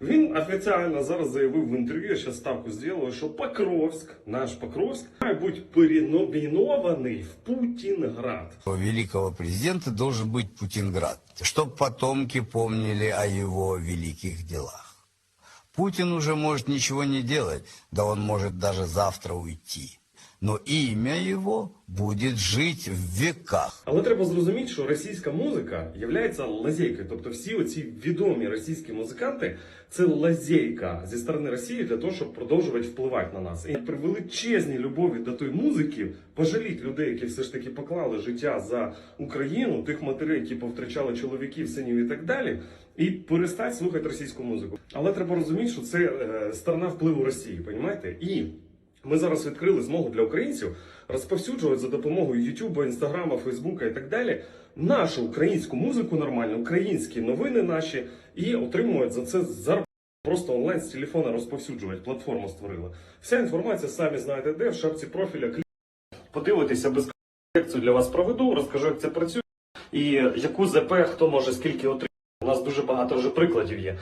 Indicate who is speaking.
Speaker 1: Він офіційно зараз заявив в інтерв'ю, я ще ставку зробив, що Покровськ, наш Покровськ, має бути переномінований в Путінград.
Speaker 2: У великого президента должен быть Путинград, чтобы потомки помнили о его великих делах. Путин уже может ничего не делать, да он может даже завтра уйти. Но имя его будет жить в веках.
Speaker 1: Але треба зрозуміти, що російська музика є лазейкою. Тобто всі оці відомі російські музиканти це лазейка зі сторони Росії для того, щоб продовжувати впливати на нас. І при величезній любові до тої музики пожаліть людей, які все ж таки поклали життя за Україну, тих матерей, які повтрачали чоловіків, синів і так далі. І перестать слухати російську музику. Але треба розуміти, що це е, сторона впливу Росії, понімаєте? І ми зараз відкрили змогу для українців розповсюджувати за допомогою Ютуба, Інстаграма, Фейсбука і так далі нашу українську музику нормально, українські новини наші і отримують за це зарплату. Просто онлайн з телефона розповсюджувати. Платформу створили. Вся інформація самі знаєте де в шапці профіля. Клі- Подивитися без лекцію для вас проведу, розкажу, як це працює і яку ЗП хто може скільки отримати. У нас дуже багато вже прикладів є.